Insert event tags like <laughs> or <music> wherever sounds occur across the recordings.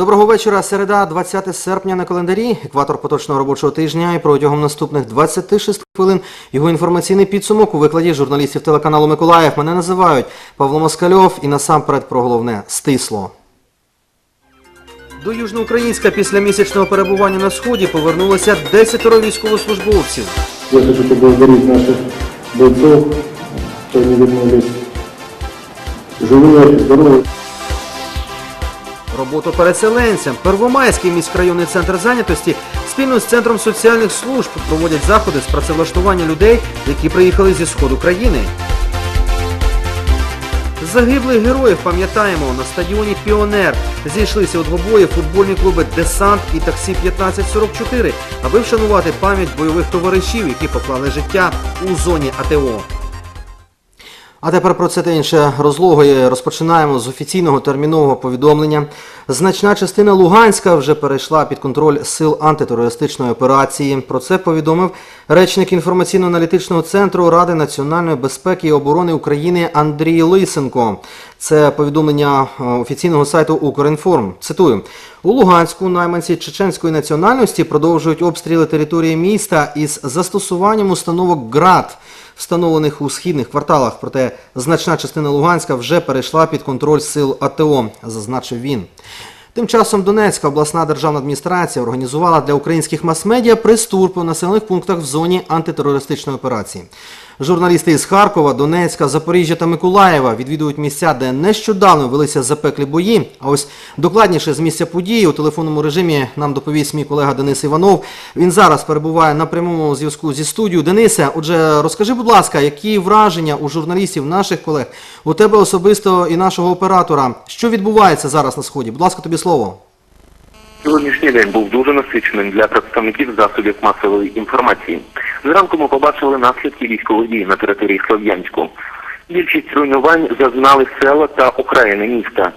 Доброго вечора. Середа, 20 серпня на календарі, екватор поточного робочого тижня і протягом наступних 26 хвилин його інформаційний підсумок у викладі журналістів телеканалу Миколаїв. Мене називають Павло Москальов і насамперед про головне стисло. До Южноукраїнська після місячного перебування на сході повернулося 10 військовослужбовців. Я хочу поблагодарить наших бойцов, что они вернулись живые, здоровые. Роботу переселенцям. Первомайський міськрайонний центр зайнятості спільно з центром соціальних служб проводять заходи з працевлаштування людей, які приїхали зі сходу країни. Загиблих героїв пам'ятаємо на стадіоні Піонер. Зійшлися у двобої футбольні клуби Десант і Таксі 1544, аби вшанувати пам'ять бойових товаришів, які поклали життя у зоні АТО. А тепер про це та інше розлогою розпочинаємо з офіційного термінового повідомлення. Значна частина Луганська вже перейшла під контроль сил антитерористичної операції. Про це повідомив речник інформаційно-аналітичного центру Ради національної безпеки і оборони України Андрій Лисенко. Це повідомлення е, офіційного сайту Укрінформ. Цитую: у Луганську найманці чеченської національності продовжують обстріли території міста із застосуванням установок ГРАД встановлених у східних кварталах. Проте значна частина Луганська вже перейшла під контроль сил АТО, зазначив він. Тим часом Донецька обласна державна адміністрація організувала для українських мас-медіа прес-тур по населених пунктах в зоні антитерористичної операції. Журналісти із Харкова, Донецька, Запоріжжя та Миколаєва відвідують місця, де нещодавно велися запеклі бої. А ось докладніше з місця події у телефонному режимі нам доповість мій колега Денис Іванов. Він зараз перебуває на прямому зв'язку зі студією. Денисе, отже, розкажи, будь ласка, які враження у журналістів, наших колег, у тебе особисто і нашого оператора? Що відбувається зараз на сході? Будь ласка, тобі слово. Сьогоднішній день був дуже насиченим для представників засобів масової інформації. Зранку ми побачили наслідки військових дій на території Слов'янську. Більшість руйнувань зазнали села та окраїни міста.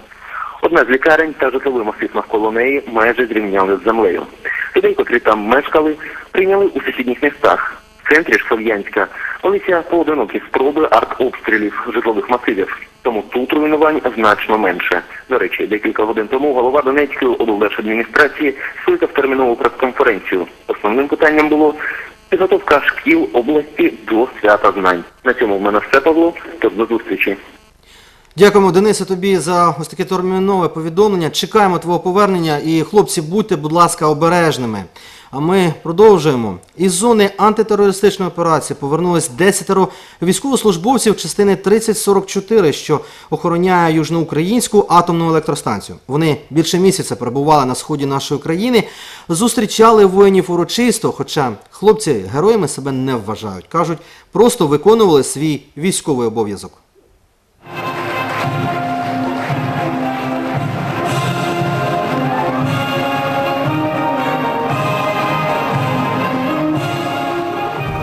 Одна з лікарень та житловий масив навколо неї майже зрівняли з землею. Людей, котрі там мешкали, прийняли у сусідніх містах. В центрі ж Слов'янська велися поодинокі спроби артобстрілів житлових масивів. Тому тут руйнувань значно менше. До речі, декілька годин тому голова Донецької облдержадміністрації скликав термінову прес-конференцію. Основним питанням було підготовка шкіл області до свята знань. На цьому в мене все, Павло. До зустрічі. Дякуємо, Денисе, тобі за ось таке термінове повідомлення. Чекаємо твого повернення і, хлопці, будьте, будь ласка, обережними. А ми продовжуємо. Із зони антитерористичної операції повернулись 10 військовослужбовців частини 3044, що охороняє южноукраїнську атомну електростанцію. Вони більше місяця перебували на сході нашої країни, зустрічали воїнів урочисто, хоча хлопці героями себе не вважають. Кажуть, просто виконували свій військовий обов'язок.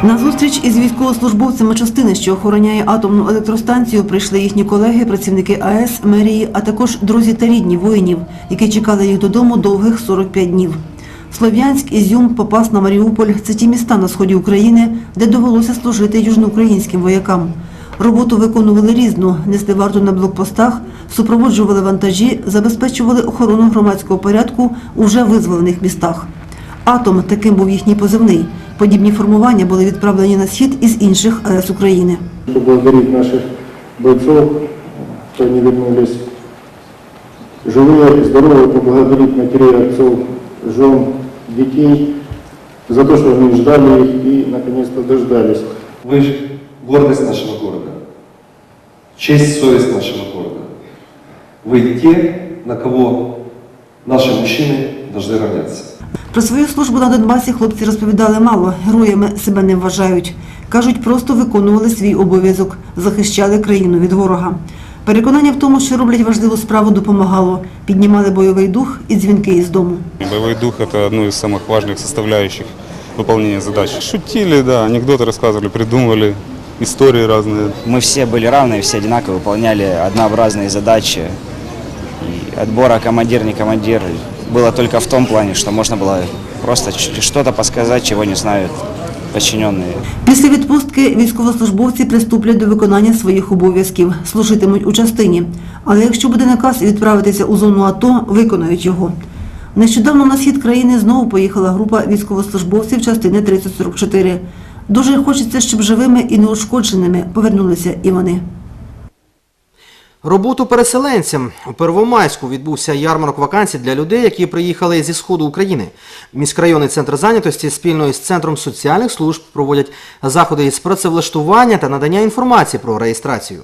На зустріч із військовослужбовцями частини, що охороняє атомну електростанцію, прийшли їхні колеги, працівники АЕС, мерії, а також друзі та рідні воїнів, які чекали їх додому довгих 45 днів. Слов'янськ, Ізюм, Попасна, Маріуполь це ті міста на сході України, де довелося служити южноукраїнським воякам. Роботу виконували різну, несли варту на блокпостах, супроводжували вантажі, забезпечували охорону громадського порядку у вже визволених містах. Атом таким був їхній позивний. Подібні формування були відправлені на схід із інших АЕС України. Поблагодарить наших бойцов, что они вернулись живые, здоровые, поблагодарить матерей, отцов, жен, детей за то, что они ждали их и наконец-то дождались. Вы же гордость нашего города, честь, совесть нашего города. Вы те, на кого наши мужчины должны равняться. Про свою службу на Донбасі хлопці розповідали мало, героями себе не вважають. Кажуть, просто виконували свій обов'язок, захищали країну від ворога. Переконання в тому, що роблять важливу справу, допомагало. Піднімали бойовий дух і дзвінки із дому. Боевой дух – это одно из самых важных составляющих выполнения задач. Шутили, да, анекдоты рассказывали, придумывали, истории разные. Мы все были равны, все одинаково выполняли однообразные задачи. И отбора командир, не командир было только в том плане, что можно было просто ч- что-то подсказать, чего не знают подчиненные. Після відпустки військовослужбовці приступлять до виконання своїх обов'язків, служитимуть у частині. Але якщо буде наказ відправитися у зону АТО, виконають його. Нещодавно на схід країни знову поїхала група військовослужбовців частини 3044. Дуже хочеться, щоб живими і неушкодженими повернулися і вони. Роботу переселенцям у Первомайську відбувся ярмарок вакансій для людей, які приїхали зі сходу України. Міськрайонний центр зайнятості спільно із центром соціальних служб проводять заходи із працевлаштування та надання інформації про реєстрацію.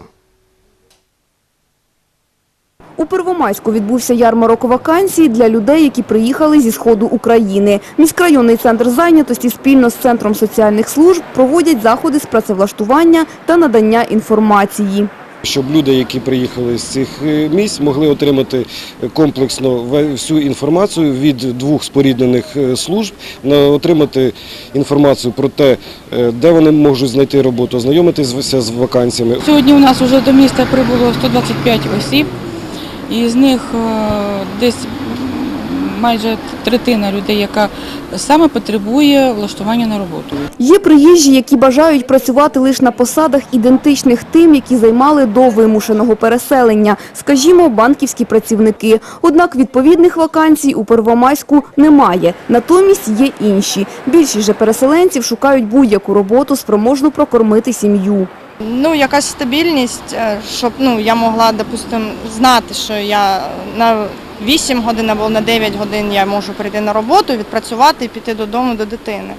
У Первомайську відбувся ярмарок вакансій для людей, які приїхали зі сходу України. Міськрайонний центр зайнятості спільно з центром соціальних служб проводять заходи з працевлаштування та надання інформації. Щоб люди, які приїхали з цих е, місць, могли отримати комплексно ве- всю інформацію від двох споріднених е, служб, отримати інформацію про те, е, де вони можуть знайти роботу, ознайомитися з вакансіями. Сьогодні у нас вже до міста прибуло 125 осіб, і з них е, десь майже третина людей, яка саме потребує влаштування на роботу. Є приїжджі, які бажають працювати лише на посадах, ідентичних тим, які займали до вимушеного переселення, скажімо, банківські працівники. Однак відповідних вакансій у Первомайську немає. Натомість є інші. Більшість же переселенців шукають будь-яку роботу, спроможну прокормити сім'ю. Ну, якась стабільність, е, щоб ну, я могла, допустим, знати, що я на 8 годин або на 9 годин я можу прийти на роботу, відпрацювати і піти додому до дитини.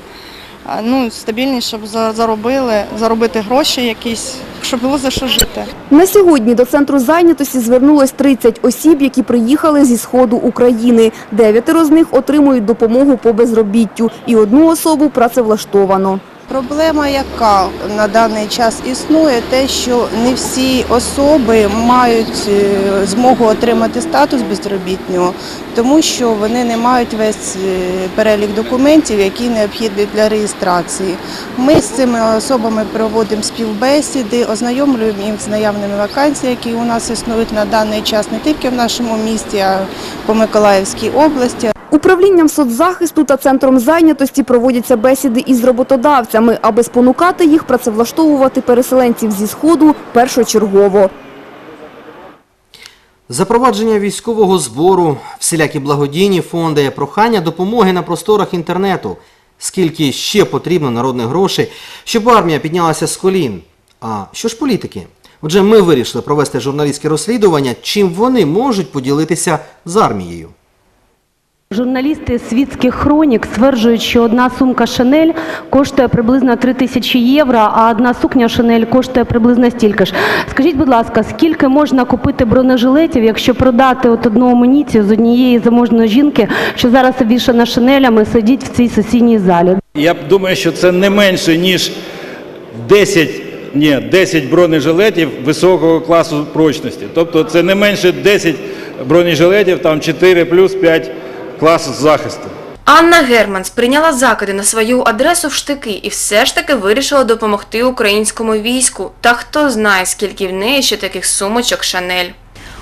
Ну, стабільність, щоб заробили, заробити гроші якісь, щоб було за що жити. На сьогодні до центру зайнятості звернулось 30 осіб, які приїхали зі сходу України. Дев'ятеро з них отримують допомогу по безробіттю і одну особу працевлаштовано. Проблема, яка на даний час існує, те, що не всі особи мають е, змогу отримати статус безробітнього, тому що вони не мають весь е, перелік документів, які необхідні для реєстрації. Ми з цими особами проводимо співбесіди, ознайомлюємо їх з наявними вакансіями, які у нас існують на даний час не тільки в нашому місті, а по Миколаївській області. Управлінням соцзахисту та центром зайнятості проводяться бесіди із роботодавцями, аби спонукати їх працевлаштовувати переселенців зі сходу першочергово. Запровадження військового збору, всілякі благодійні фонди, прохання допомоги на просторах інтернету. Скільки ще потрібно народних грошей, щоб армія піднялася з колін. А що ж політики? Отже, ми вирішили провести журналістське розслідування, чим вони можуть поділитися з армією. Журналісти світських хронік стверджують, що одна сумка Шанель коштує приблизно 3 тисячі євро, а одна сукня Шанель коштує приблизно стільки ж. Скажіть, будь ласка, скільки можна купити бронежилетів, якщо продати от одну амуніцію з однієї заможної жінки, що зараз обвішана Шанелями, сидіть в цій сесійній залі? Я думаю, що це не менше, ніж 10, ні, 10 бронежилетів високого класу прочності. Тобто це не менше 10 бронежилетів, там 4 плюс 5 клас захисту. Анна Германс прийняла закиди на свою адресу в штики і все ж таки вирішила допомогти українському війську. Та хто знає, скільки в неї ще таких сумочок Шанель.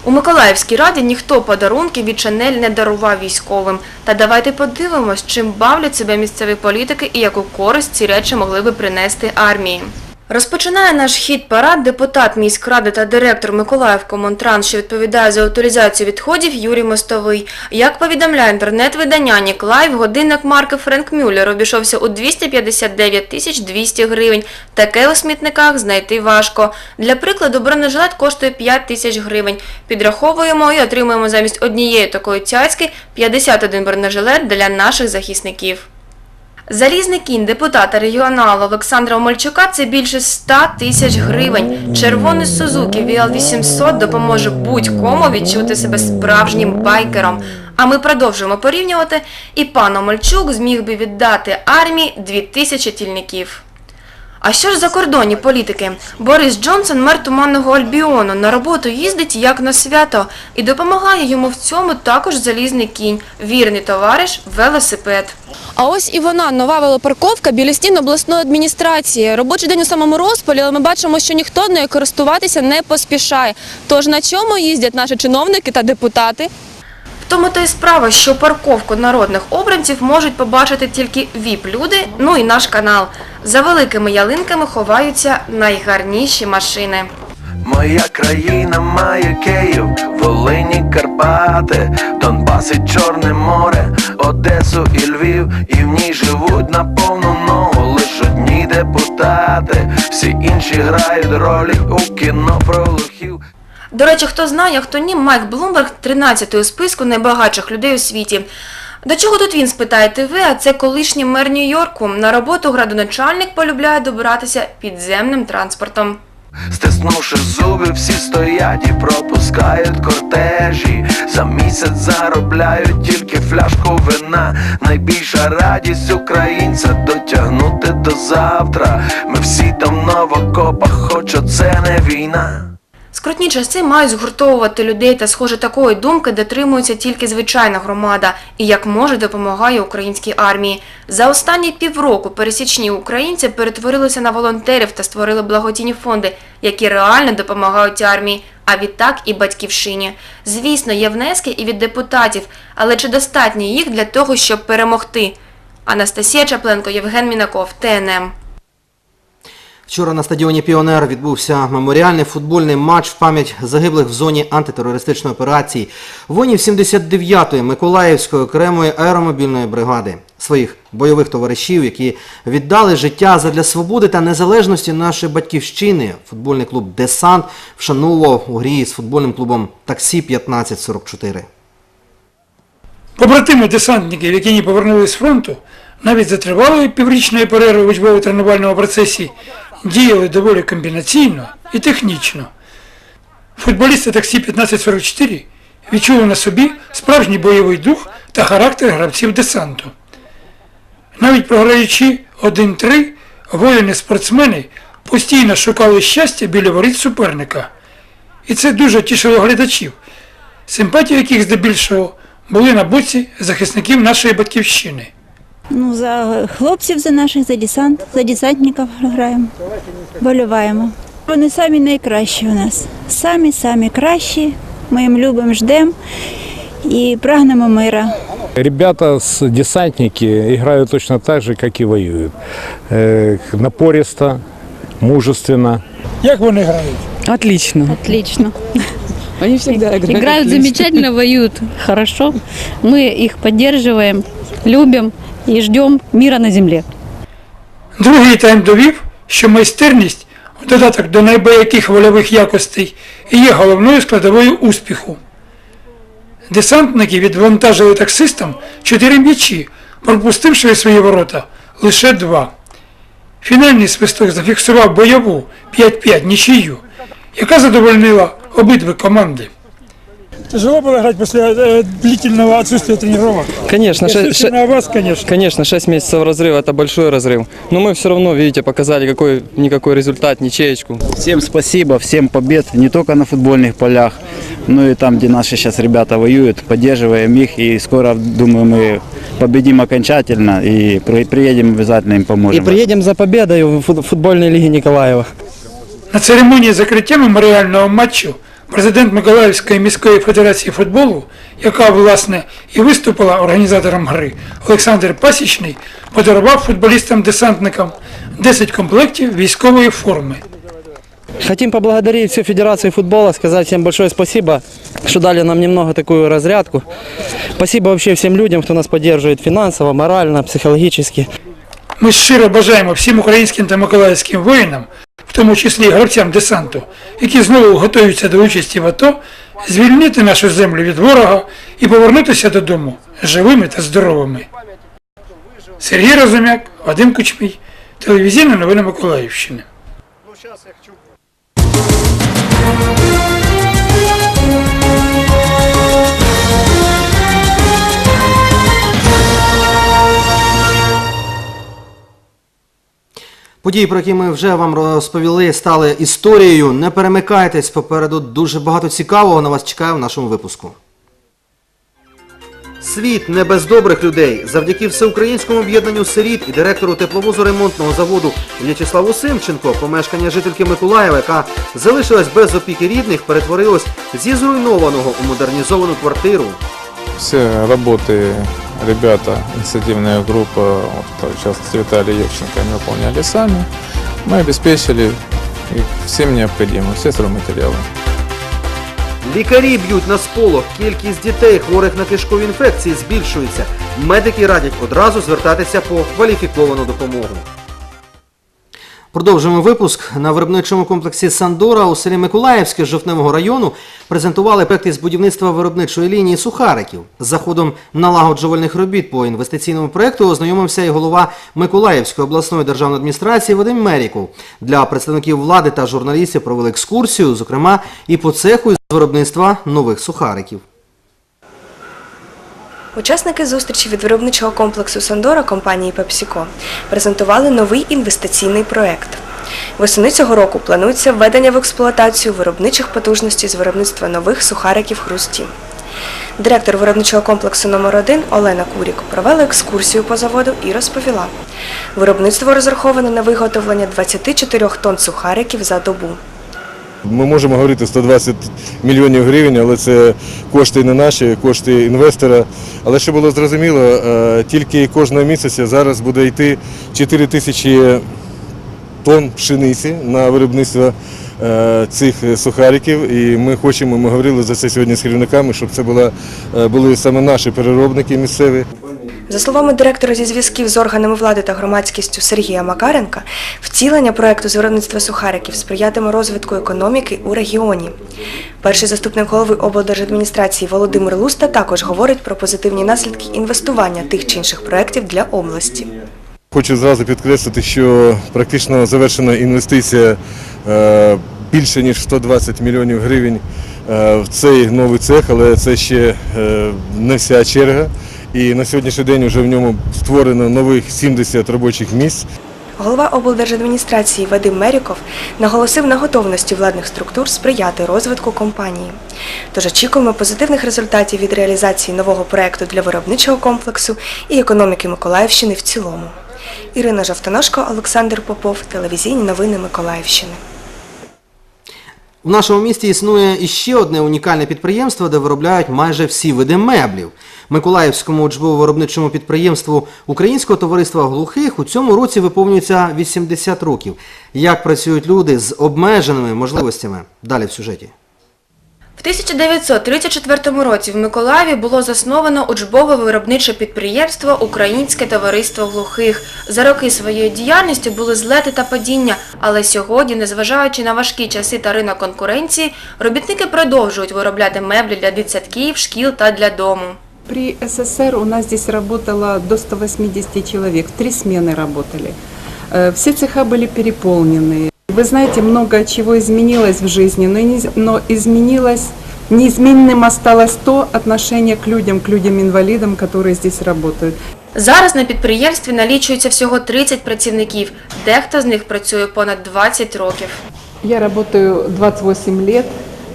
У Миколаївській раді ніхто подарунки від Шанель не дарував військовим. Та давайте подивимось, чим бавлять себе місцеві політики і яку користь ці речі могли би принести армії. Розпочинає наш хід парад депутат міськради та директор Миколаївкомонтранс, що відповідає за утилізацію відходів Юрій Мостовий. Як повідомляє інтернет-видання Ніклайв, годинник марки Френк Мюллер обійшовся у 259 тисяч 200 гривень. Таке у смітниках знайти важко. Для прикладу, бронежилет коштує 5 тисяч гривень. Підраховуємо і отримуємо замість однієї такої цяцьки 51 бронежилет для наших захисників. Залізний кінь депутата регіоналу Олександра Омельчука – це більше 100 тисяч гривень. Червоний Сузуки VL800 допоможе будь-кому відчути себе справжнім байкером. А ми продовжуємо порівнювати, і пан Омельчук зміг би віддати армії 2000 тільників. А що ж за кордонні політики? Борис Джонсон, мер Туманного Альбіону, на роботу їздить як на свято і допомагає йому в цьому також залізний кінь, вірний товариш, велосипед. А ось і вона, нова велопарковка біля стін обласної адміністрації. Робочий день у самому розпалі, але ми бачимо, що ніхто нею користуватися не поспішає. Тож на чому їздять наші чиновники та депутати? Тому то й справа, що парковку народних обранців можуть побачити тільки віп-люди, ну і наш канал. За великими ялинками ховаються найгарніші машини. Моя країна має Київ, Волині, Карпати, Донбас і Чорне море, Одесу і Львів, і в ній живуть на повну ногу лиш одні депутати, всі інші грають ролі у кіно про глухів. До речі, хто знає, хто ні, Майк Блумберг 13-й у списку найбагатших людей у світі. До чого тут він, спитаєте ви, а це колишній мер Нью-Йорку. На роботу градоначальник полюбляє добиратися підземним транспортом. Стиснувши зуби, всі стоять і пропускають кортежі. За місяць заробляють тільки фляжку вина. Найбільша радість українця дотягнути до завтра. Ми всі там в новокопах, хоч оце не війна. Скрутні часи мають згуртовувати людей та, схоже, такої думки дотримується тільки звичайна громада і як може допомагає українській армії. За останні півроку пересічні українці перетворилися на волонтерів та створили благодійні фонди, які реально допомагають армії, а відтак і батьківщині. Звісно, є внески і від депутатів, але чи достатньо їх для того, щоб перемогти? Анастасія Чапленко, Євген Мінаков, ТНМ. Вчора на стадіоні Піонер відбувся меморіальний футбольний матч в пам'ять загиблих в зоні антитерористичної операції воїнів 79-ї Миколаївської окремої аеромобільної бригади, своїх бойових товаришів, які віддали життя задля свободи та незалежності нашої батьківщини. Футбольний клуб Десант вшановував у грі з футбольним клубом Таксі 1544. Побратими десантників, які не повернулись з фронту, навіть за тривалої піврічної перерви в учбово-тренувальному процесі діяли доволі комбінаційно і технічно. Футболісти таксі 1544 відчули на собі справжній бойовий дух та характер гравців десанту. Навіть програючи 1-3, воїни-спортсмени постійно шукали щастя біля воріт суперника. І це дуже тішило глядачів, симпатії яких здебільшого були на боці захисників нашої батьківщини. Ну, за хлопців, за наших, за десант, за десантників граємо, боліваємо. Вони самі найкращі у нас. Самі самі кращі. Ми їм любимо, ждемо і прагнемо мира. Ребята с десантники играют точно так же, как и воюют. Э, напористо, мужественно. Як вони грають? Отлично. Отлично. Они всегда играют. Играют замечательно, воюют хорошо. Мы их поддерживаем, любим и ждем мира на земле. Другий тайм довів, що майстерність, в додаток до найбояких вольових якостей, і є головною складовою успіху. Десантники відвантажили таксистам чотири м'ячі, пропустивши свої ворота лише два. Фінальний свисток зафіксував бойову 5-5 нічию, яка задовольнила обидві команди. Тяжело было играть после э, длительного отсутствия тренировок. Конечно, ше- Естественно, ше- вас, конечно. Конечно, 6 месяцев разрыва это большой разрыв. Но мы все равно, видите, показали какой никакой результат, ничеечку. Всем спасибо, всем побед, не только на футбольных полях, но и там, где наши сейчас ребята воюют, поддерживаем их и скоро, думаю, мы победим окончательно и при- приедем обязательно им поможем. И приедем за победой в фут- футбольной лиге Николаева. На церемонії закриття меморіального матчу Президент Миколаївської міської федерації футболу, яка власне і виступила організатором гри, Олександр Пасічний, подарував футболістам-десантникам 10 комплектів військової форми. Хотим поблагодарить всю Федерацию футбола, сказать всем большое спасибо, что дали нам немного такую разрядку. Спасибо вообще всем людям, кто нас поддерживает финансово, морально, психологически. Ми щиро бажаємо всім українським та миколаївським воїнам, в тому числі гравцям десанту, які знову готуються до участі в АТО, звільнити нашу землю від ворога і повернутися додому живими та здоровими. Сергій Розумяк, Вадим Кучмій, телевізійні новини Миколаївщини. Події, про які ми вже вам розповіли, стали історією. Не перемикайтесь, попереду дуже багато цікавого на вас чекає в нашому випуску. Світ не без добрих людей. Завдяки всеукраїнському об'єднанню сиріт і директору тепловозоремонтного заводу В'ячеславу Симченко, помешкання жительки Миколаєва, яка залишилась без опіки рідних, перетворилось зі зруйнованого у модернізовану квартиру. Все работы ребята, инициативная группа, вот, в частности Виталий Евченко, они выполняли сами. Мы обеспечили их всем необходимым, все стройматериалы. Лікарі б'ють на сполох. Кількість дітей, хворих на кишкові інфекції, збільшується. Медики радять одразу звертатися по кваліфіковану допомогу. Продовжуємо випуск. На виробничому комплексі Сандора у селі Миколаївське Жовтневого району презентували проекти з будівництва виробничої лінії сухариків. З заходом налагоджувальних робіт по інвестиційному проекту ознайомився і голова Миколаївської обласної державної адміністрації Вадим Меріков. Для представників влади та журналістів провели екскурсію, зокрема і по цеху з виробництва нових сухариків. Учасники зустрічі від виробничого комплексу Сандора компанії PepsiCo презентували новий інвестиційний проект. Восени цього року планується введення в експлуатацію виробничих потужностей з виробництва нових сухариків хрусті. Директор виробничого комплексу номер 1 Олена Курік провела екскурсію по заводу і розповіла. Виробництво розраховане на виготовлення 24 тонн сухариків за добу. Ми можемо говорити 120 мільйонів гривень, але це кошти не наші, кошти інвестора. Але щоб було зрозуміло, е, тільки кожного місяця зараз буде йти 4 тисячі тонн пшениці на виробництво е, цих сухариків. І ми хочемо, ми говорили за це сьогодні з керівниками, щоб це е, були саме наші переробники місцеві. За словами директора зі зв'язків з органами влади та громадськістю Сергія Макаренка, втілення проекту з виробництва сухариків сприятиме розвитку економіки у регіоні. Перший заступник голови облдержадміністрації Володимир Луста також говорить про позитивні наслідки інвестування тих чи інших проєктів для області. Хочу зразу підкреслити, що практично завершена інвестиція е, більше ніж 120 мільйонів гривень е, в цей новий цех, але це ще е, не вся черга. І на сьогоднішній день вже в ньому створено нових 70 робочих місць. Голова облдержадміністрації Вадим Меріков наголосив на готовності владних структур сприяти розвитку компанії. Тож очікуємо позитивних результатів від реалізації нового проекту для виробничого комплексу і економіки Миколаївщини в цілому. Ірина Жовтоножко, Олександр Попов, телевізійні новини Миколаївщини. У нашому місті існує іще одне унікальне підприємство, де виробляють майже всі види меблів. Миколаївському учбово-виробничому підприємству Українського товариства глухих у цьому році виповнюється 80 років. Як працюють люди з обмеженими можливостями? Далі в сюжеті. В 1934 році в Миколаєві було засновано учбове виробниче підприємство Українське товариство глухих. За роки своєї діяльності були злети та падіння, але сьогодні, незважаючи на важкі часи та ринок конкуренції, робітники продовжують виробляти меблі для дитсадків, шкіл та для дому. При СССР у нас здесь работало до 180 человек, в три смены работали. Э, Все цеха были переполнены. Вы знаете, много чего изменилось в жизни, но, не- но изменилось, неизменным осталось то отношение к людям, к людям-инвалидам, которые здесь работают. Зараз на підприємстві налічується всього 30 працівників, дехто з них працює понад 20 років. Я работаю 28 лет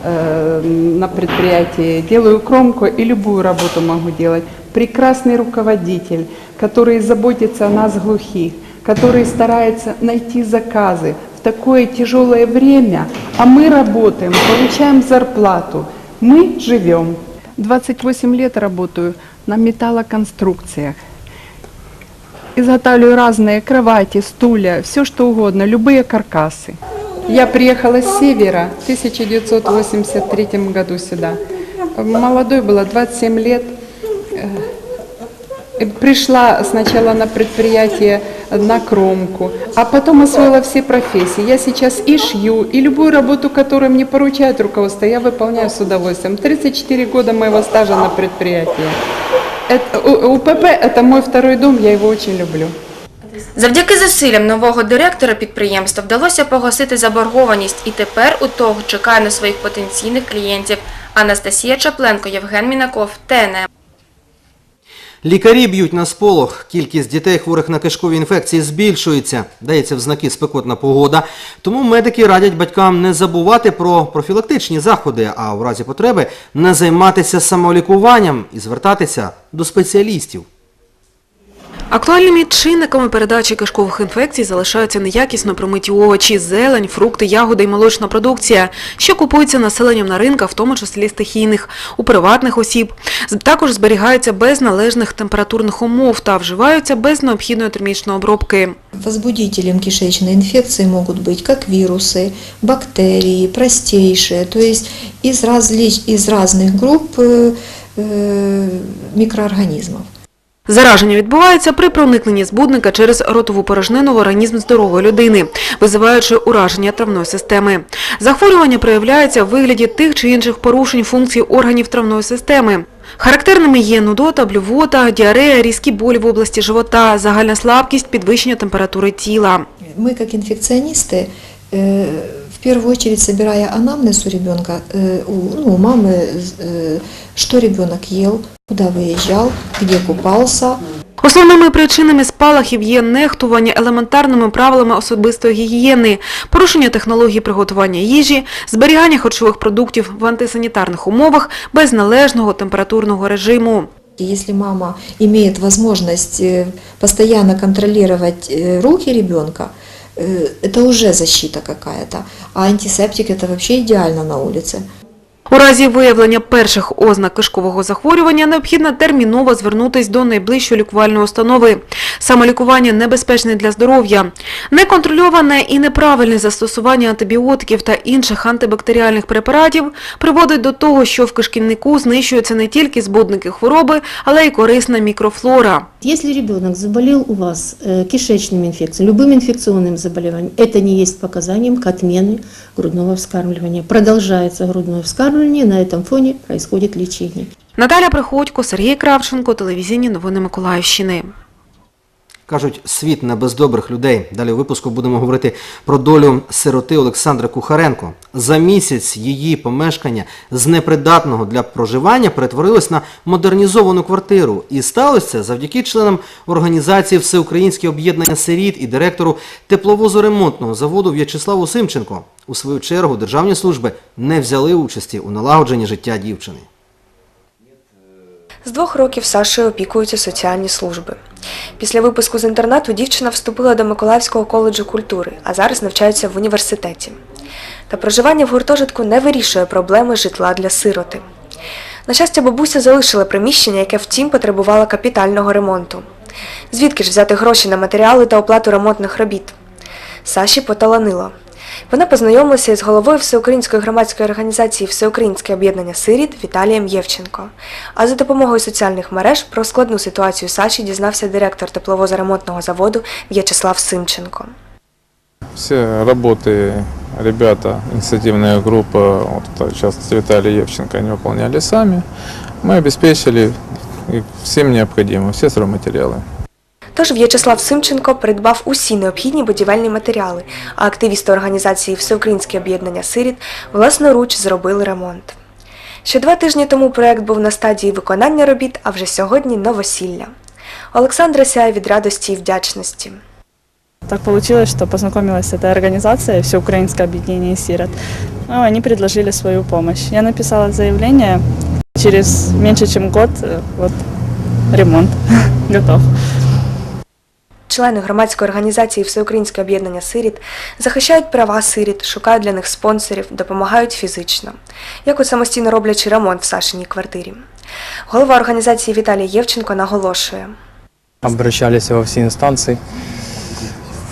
э, на предприятии, делаю кромку и любую работу могу делать. Прекрасный руководитель, который заботится о нас глухих, который старается найти заказы в такое тяжелое время, а мы работаем, получаем зарплату, мы живем. 28 лет работаю на металлоконструкциях. Изготавливаю разные кровати, стулья, все что угодно, любые каркасы. Я приехала с севера в 1983 году сюда. Молодой была, 27 лет. Э, Пришла сначала на предприятие на кромку, а потом освоила все профессии. Я сейчас и шью, и любую работу, которую мне поручает руководство, я выполняю с удовольствием. 34 года моего стажа на предприятии. Это, У- УПП – это мой второй дом, я его очень люблю. Завдяки зусиллям нового директора підприємства вдалося погасити заборгованість і тепер у того чекає на своїх потенційних клієнтів. Анастасія Чапленко, Євген Мінаков, ТНМ. Лікарі б'ють на сполох. Кількість дітей, хворих на кишкові інфекції, збільшується. Дається в знаки спекотна погода. Тому медики радять батькам не забувати про профілактичні заходи, а в разі потреби не займатися самолікуванням і звертатися до спеціалістів. Актуальними чинниками передачі кишкових інфекцій залишаються неякісно промиті овочі, зелень, фрукти, ягоди і молочна продукція, що купується населенням на ринках, в тому числі стихійних, у приватних осіб. З- Також зберігаються без належних температурних умов та вживаються без необхідної термічної обробки. Возбудителем кишечной инфекции могут быть как вирусы, бактерии, простейшие, то есть из, различ, из разных групп э, э, микроорганизмов. Зараження відбувається при проникненні збудника через ротову порожнину в організм здорової людини, визиваючи ураження травної системи. Захворювання проявляється в вигляді тих чи інших порушень функцій органів травної системи. Характерними є нудота, блювота, діарея, різкі болі в області живота, загальна слабкість, підвищення температури тіла. Мы, как инфекционисты, э, в первую очередь, собирая анамнез у ребенка, э, у, ну, у мамы, э, что ребенок ел, куда выезжал, где купался, Основними причинами спалахів є нехтування елементарними правилами особистої гігієни, порушення технологій приготування їжі, зберігання харчових продуктів в антисанітарних умовах без належного температурного режиму. И Если мама имеет возможность э, постоянно контролировать э, руки ребенка, э, это уже защита какая-то. А антисептик это вообще идеально на улице. У разі виявлення перших ознак кишкового захворювання необхідно терміново звернутися до найближчої лікувальної установи. Самолікування небезпечне для здоров'я. Неконтрольоване і неправильне застосування антибіотиків та інших антибактеріальних препаратів приводить до того, що в кишківнику знищуються не тільки збудники хвороби, але й корисна мікрофлора. Если ребенок заболел у вас э, кишечными инфекциями, любым инфекционным заболеванием, это не есть показанием к отмене грудного вскармливания. Продолжается грудное вскармливание, на этом фоне происходит лечение. Наталя Приходько, Сергій Кравченко, телевізійні новини Миколаївщини. Кажуть, світ не без добрих людей. Далі у випуску будемо говорити про долю сироти Олександри Кухаренко. За місяць її помешкання з непридатного для проживання перетворилось на модернізовану квартиру. І сталося це завдяки членам організації Всеукраїнське об'єднання сиріт і директору тепловозоремонтного заводу В'ячеславу Симченко. У свою чергу державні служби не взяли участі у налагодженні життя дівчини. З двох років Сашою опікуються соціальні служби. Після випуску з інтернату дівчина вступила до Миколаївського коледжу культури, а зараз навчається в університеті. Та проживання в гуртожитку не вирішує проблеми житла для сироти. На щастя, бабуся залишила приміщення, яке втім потребувало капітального ремонту. Звідки ж взяти гроші на матеріали та оплату ремонтних робіт? Саші поталанило. Вона познайомилася із головою Всеукраїнської громадської організації Всеукраїнське об'єднання сиріт Віталієм Євченко. А за допомогою соціальних мереж про складну ситуацію Саші дізнався директор тепловозоремонтного заводу В'ячеслав Симченко. Все работы ребята, инициативная группа, вот, в частности Виталий Евченко, они выполняли сами. Мы обеспечили их всем необходимым, все стройматериалы. Тож В'ячеслав Симченко придбав усі необхідні будівельні матеріали, а активісти організації Всеукраїнське об'єднання сиріт власноруч зробили ремонт. Ще два тижні тому проект був на стадії виконання робіт, а вже сьогодні новосілля. Олександра сяє від радості і вдячності. Так получилось, что познакомилась с этой организацией, Всеукраинское объединение сирот. Ну, они предложили свою помощь. Я написала заявление, через меньше чем год э, вот ремонт <laughs> готов. Члени громадської організації Всеукраїнське об'єднання сиріт захищають права сиріт, шукають для них спонсорів, допомагають фізично, як от самостійно роблячи ремонт в Сашиній квартирі. Голова організації Віталій Євченко наголошує. Обращались во все инстанции,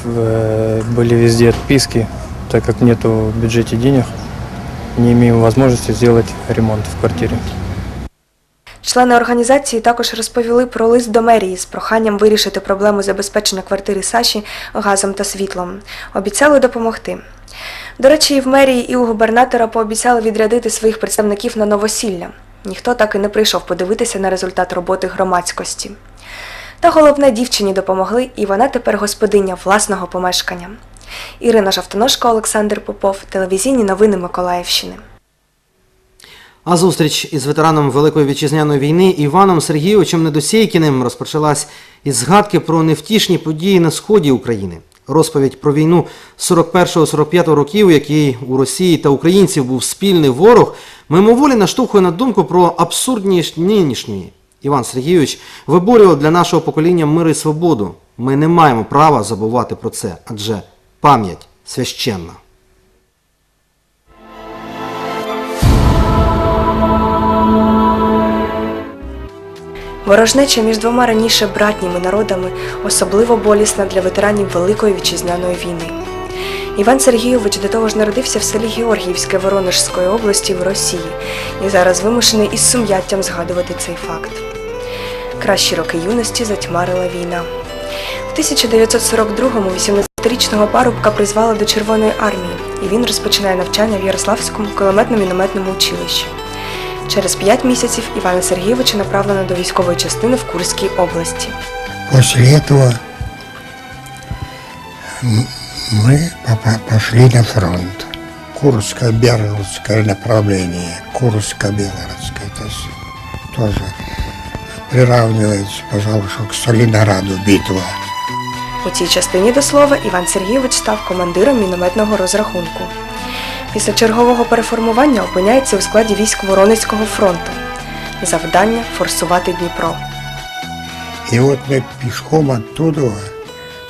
в- были везде отписки, так как нету в бюджете денег, не имеем возможности сделать ремонт в квартире. Члени організації також розповіли про лист до мерії з проханням вирішити проблему забезпечення квартири Саші газом та світлом. Обіцяли допомогти. До речі, і в мерії, і у губернатора пообіцяли відрядити своїх представників на новосілля. Ніхто так і не прийшов подивитися на результат роботи громадськості. Та головне, дівчині допомогли, і вона тепер господиня власного помешкання. Ірина Жовтоножка, Олександр Попов, телевізійні новини Миколаївщини. А зустріч із ветераном Великої вітчизняної війни Іваном Сергійовичем Недосійкіним розпочалась із згадки про невтішні події на сході України. Розповідь про війну 41-45 років, у якій у Росії та українців був спільний ворог, мимоволі наштовхує на думку про абсурдність нинішньої. Іван Сергійович виборював для нашого покоління мир і свободу. Ми не маємо права забувати про це, адже пам'ять священна. Ворожнеча між двома раніше братніми народами особливо болісна для ветеранів Великої вітчизняної війни. Іван Сергійович до того ж народився в селі Георгіївське Воронежської області в Росії і зараз вимушений із сум'яттям згадувати цей факт. Кращі роки юності затьмарила війна. В 1942-му 18-річного парубка призвали до Червоної армії, і він розпочинає навчання в Ярославському кулеметно-мінометному училищі. Через п'ять місяців Івана Сергійовича направлено до військової частини в Курській області. После этого м- мы попа- пошли на фронт. Курско-Белгородское направление, Курско-Белгородское, это с- тоже приравнивается, пожалуй, что к Сталинграду битва. У цій частині до слова Іван Сергійович став командиром мінометного розрахунку. Після чергового переформування опиняється у складі військ Воронезького фронту. Завдання форсувати Дніпро. И вот мы пешком оттуда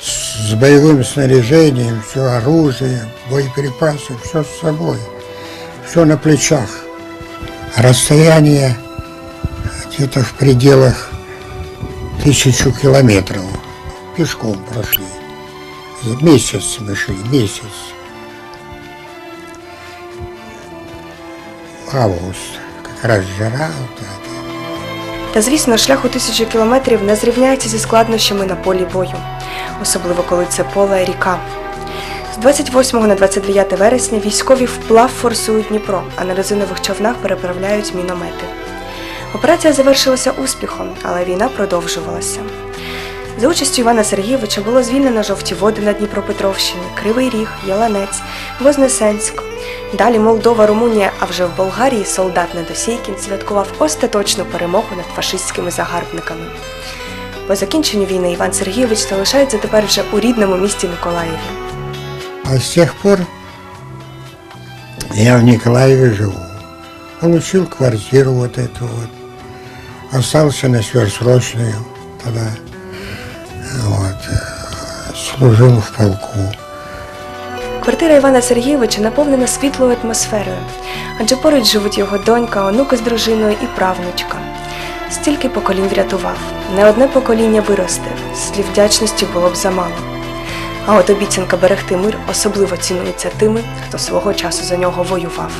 с, с боевым снаряжением, все оружие, боеприпасы, все с собой, все на плечах. Расстояние где-то в пределах тысячу километров. Пешком прошли. Месяц мы шли, месяц. Август, как раз жара. Та звісно, шлях у тисячу кілометрів не зрівняється зі складнощами на полі бою, особливо коли це поле ріка. З 28 на 29 вересня військові вплав форсують Дніпро, а на резинових човнах переправляють міномети. Операція завершилася успіхом, але війна продовжувалася. За участю Івана Сергійовича було звільнено жовті води на Дніпропетровщині, Кривий Ріг, Яланець, Вознесенськ. Далі Молдова, Румунія, а вже в Болгарії солдат Недосійкін святкував остаточну перемогу над фашистськими загарбниками. По закінченню війни Іван Сергійович залишається тепер вже у рідному місті Миколаєві. А с тех пор я в Николаеве живу. Получил квартиру вот эту вот. Остался на сверхсрочную тогда. Вот. э, Служил в полку. Квартира Івана Сергійовича наповнена світлою атмосферою, адже поруч живуть його донька, онуки з дружиною і правнучка. Стільки поколінь врятував, не одне покоління виросте, слів вдячності було б замало. А от обіцянка берегти мир особливо цінується тими, хто свого часу за нього воював.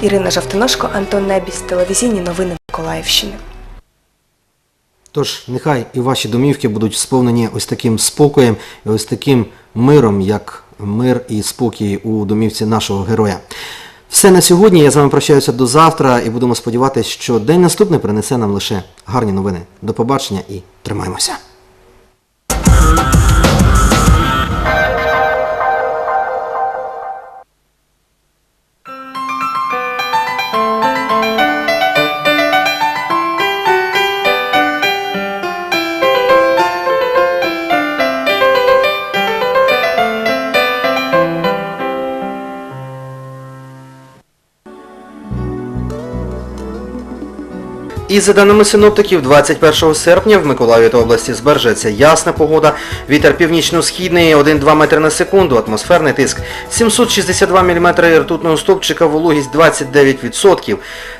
Ірина Жовтоножко, Антон Небіс, телевізійні новини Миколаївщини. Тож нехай і ваші домівки будуть сповнені ось таким спокоєм і ось таким миром, як мир і спокій у домівці нашого героя. Все на сьогодні. Я з вами прощаюся до завтра і будемо сподіватися, що день наступний принесе нам лише гарні новини. До побачення і тримаймося. І за даними синоптиків, 21 серпня в Миколаєві та області збережеться ясна погода, вітер північно-східний 1-2 метри на секунду, атмосферний тиск 762 мм ртутного стовпчика, вологість 29%.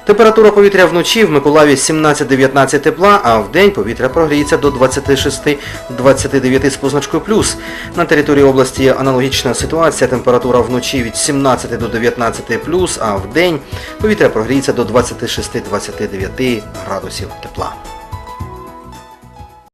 Температура повітря вночі в Миколаєві 17-19 тепла, а в день повітря прогріється до 26-29 з позначкою плюс. На території області аналогічна ситуація, температура вночі від 17 до 19 плюс, а в день повітря прогріється до 26-29 градусів тепла.